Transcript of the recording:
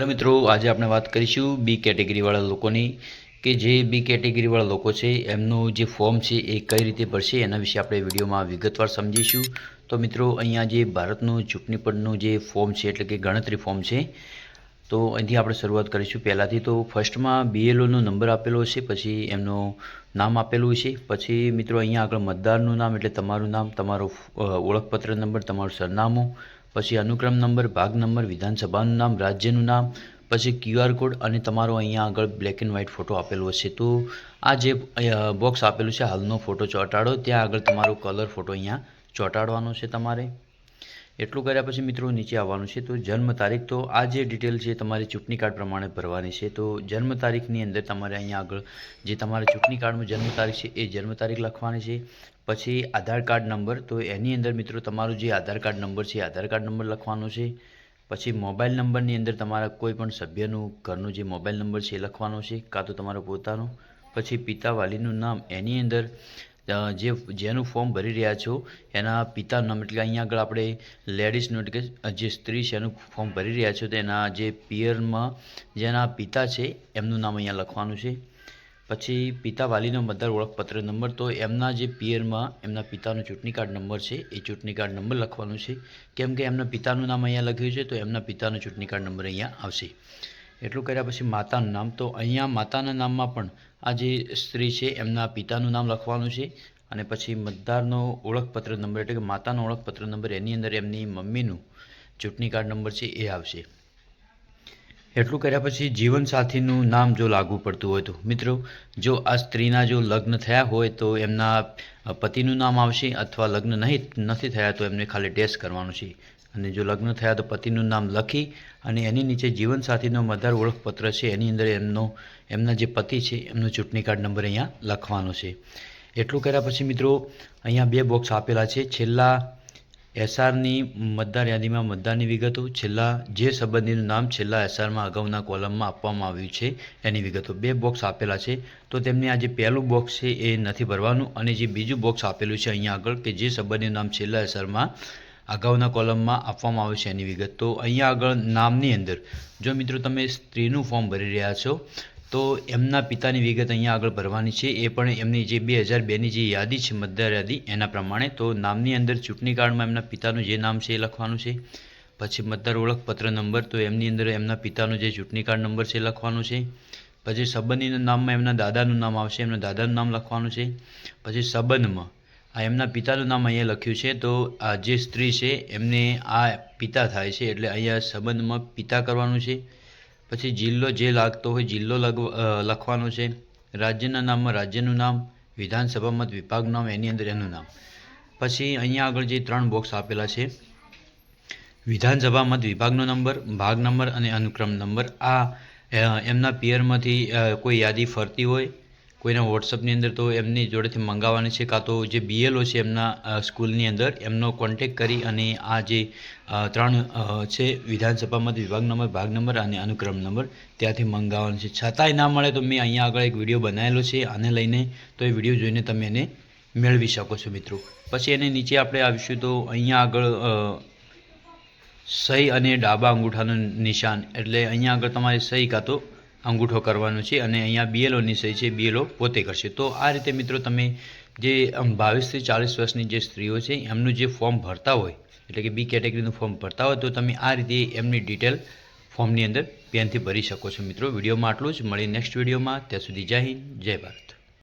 Hello મિત્રો, આજે આપણે વાત કરીશું બી કેટેગરીવાળા લોકોની કે જે બી કેટેગરીવાળા લોકો છે, એમનું જે ફોર્મ છે એ કઈ રીતે ભરશે એના વિશે આપણે વિડીયોમાં વિગતવાર સમજીશું. તો મિત્રો, અહીંયા જે ભારતનું ચૂંટણી પદનું જે ફોર્મ છે, એટલે કે ગણતરી ફોર્મ છે, તો અહીંથી આપણે શરૂઆત કરીશું પહેલાંથી. તો ફર્સ્ટમાં બીએલઓનો નંબર આપેલો છે પછી એમનું નામ આપેલું છે, પછી મિત્રો અહીંયા આગળ મતદારનું નામ, એટલે તમારું નામ, તમારો ઓળખપત્ર નંબર તમારું સરનામું પછી અનુક્રમ નંબર, ભાગ નંબર, વિધાનસભાનું નામ, રાજ્યનું નામ, પછી ક્યુઆર કોડ અને તમારો અહીંયા આગળ બ્લેક એન્ડ વ્હાઇટ ફોટો આપેલો હશે. તો આ જે બોક્સ આપેલું છે, હાલનો ફોટો ચોંટાડો. ત્યાં આગળ તમારો કલર ફોટો અહીંયા ચોંટાડવાનો છે તમારે. એટલું કર્યા પછી મિત્રો નીચે આવવાનું છે. તો જન્મ તારીખ તો આ જે ડિટેલ છે તમારી ચૂંટણી કાર્ડ પ્રમાણે ભરવાની છે. તો જન્મ તારીખની અંદર તમારે અહીંયા આગળ જે તમારા ચૂંટણી કાર્ડમાં જન્મ તારીખ છે એ જન્મ તારીખ લખવાની છે. પછી આધાર કાર્ડ નંબર તો એની અંદર મિત્રો તમારું જે આધાર કાર્ડ નંબર છે આધાર કાર્ડ નંબર લખવાનો છે. પછી મોબાઈલ નંબરની અંદર તમારા કોઈ પણ સભ્યનું ઘરનું જે મોબાઈલ નંબર છે એ લખવાનો છે, કાં તો તમારો પોતાનો. પછી પિતા વાલીનું નામ એની અંદર જે, જેનું ફોર્મ ભરી રહ્યા છો, એના પિતાનું નામ એટલે અહીંયા આગળ આપણે લેડીઝનું એટલે કે જે સ્ત્રી છે એનું ફોર્મ ભરી રહ્યા છો, તો એના જે પિયરમાં જેના પિતા છે, એમનું નામ અહીંયા લખવાનું છે. પછી પિતા વાલીનો મતદાર ઓળખપત્ર નંબર તો એમના જે પિયરમાં એમના પિતાનો ચૂંટણી કાર્ડ નંબર છે, એ ચૂંટણી કાર્ડ નંબર લખવાનું છે. કેમ કે એમના પિતાનું નામ અહીંયા લખ્યું છે, તો એમના પિતાનો ચૂંટણી કાર્ડ નંબર અહીંયા આવશે. એટલું કર્યા પછી માતાનું નામ તો અહીંયા માતાના નામમાં પણ આ જે સ્ત્રી છે, એમના પિતાનું નામ લખવાનું છે અને પછી મતદારનો ઓળખપત્ર નંબર એટલે કે માતાનો ઓળખપત્ર નંબર એની અંદર એમની મમ્મીનું ચૂંટણી કાર્ડ નંબર છે, એ આવશે. એટલું કર્યા પછી જીવનસાથીનું નામ જો લાગુ પડતું હોય તો, મિત્રો, જો આ સ્ત્રીના જો લગ્ન થયા હોય તો એમના પતિનું નામ આવશે અથવા લગ્ન નહીં, નથી થયા તો એમને ખાલી ટેસ્ટ કરવાનું છે. અને જો લગ્ન થયા તો પતિનું નામ લખી અને એની નીચે જીવનસાથીનો મતદાર ઓળખપત્ર છે. એની અંદર એમનો, એમના જે પતિ છે, એમનો ચૂંટણી કાર્ડ નંબર અહીંયા લખવાનો છે. એટલું કર્યા પછી મિત્રો, અહીંયા બે બોક્સ આપેલા છે. છેલ્લા એસઆરની મતદાર યાદીમાં મતદારની વિગતો, છેલ્લા જે સંબંધીનું નામ છેલ્લા એસઆરમાં અગાઉના કોલમમાં આપવામાં આવ્યું છે એની વિગતો. બે બોક્સ આપેલા છે. તો તેમને આ જે પહેલું બોક્સ છે એ નથી ભરવાનું અને જે બીજું બોક્સ આપેલું છે અહીંયા આગળ કે જે સંબંધીનું નામ છેલ્લા એસઆરમાં અગાઉના કોલમમાં આપવામાં આવે છે એની વિગત. તો અહીંયા આગળ નામની અંદર, જો મિત્રો તમે સ્ત્રીનું ફોર્મ ભરી રહ્યા છો, તો એમના પિતાની વિગત અહીંયા આગળ ભરવાની છે. એ પણ એમની જે બે હજાર બેની જે યાદી છે, મતદાર યાદી, એના પ્રમાણે. તો નામની અંદર ચૂંટણી કાર્ડમાં એમના પિતાનું જે નામ છે એ લખવાનું છે. પછી મતદાર ઓળખપત્ર નંબર, તો એમની અંદર એમના પિતાનો જે ચૂંટણી કાર્ડ નંબર છે એ લખવાનું છે. પછી સંબંધીના નામમાં એમના દાદાનું નામ આવશે, એમના દાદાનું નામ લખવાનું છે. પછી સંબંધમાં આ એમના પિતાનું નામ અહીંયા લખ્યું છે. તો આ જે સ્ત્રી છે, એમને આ પિતા થાય છે એટલે અહીંયા સંબંધમાં પિતા કરવાનું છે. પછી જિલ્લો જે લાગતો હોય જિલ્લો લખવાનો છે. રાજ્યના નામમાં રાજ્યનું નામ વિધાનસભા મત વિભાગનું નામ, એની અંદર એનું નામ. પછી અહીંયા આગળ જે ત્રણ બોક્સ આપેલા છે. વિધાનસભા મત વિભાગનો નંબર ભાગ નંબર અને અનુક્રમ નંબર આ એમના પિયરમાંથી કોઈ યાદી ફરતી હોય કોઈના વોટ્સઅપની અંદર તો એમની જોડેથી મંગાવવાની છે, કાં તો જે બીએલઓ છે એમના સ્કૂલની અંદર, એમનો કોન્ટેક કરી અને આ જે ત્રણ છે વિધાનસભામાંથી વિભાગ નંબર, ભાગ નંબર અને અનુક્રમ નંબર ત્યાંથી મંગાવવાનું છે. છતાંય ના મળે તો મેં અહીંયા આગળ એક વીડિયો બનાવેલો છે, આને લઈને તો એ વીડિયો જોઈને તમે એને મેળવી શકો છો મિત્રો. પછી એને નીચે આપણે આવીશું તો અહીંયા આગળ સહી અને ડાબા અંગૂઠાનું નિશાન. એટલે અહીંયા આગળ તમારે સહી કાં તો અંગૂઠો કરવાનો છે અને અહીંયા બીએલઓ સહી છે બીએલઓ પોતે કરશે. તો આ રીતે મિત્રો તમે જે બાવીસથી ચાલીસ વર્ષની જે સ્ત્રીઓ છે, એમનું જે ફોર્મ ભરતા હોય, એટલે કે બી કેટેગરીનું ફોર્મ ભરતા હોય, તો તમે આ રીતે એમની ડિટેલ ફોર્મની અંદર પેનથી ભરી શકો છો મિત્રો. વિડીયોમાં આટલું જ. મળી નેક્સ્ટ વિડીયોમાં. ત્યાં સુધી જય હિન્દ, જય ભારત.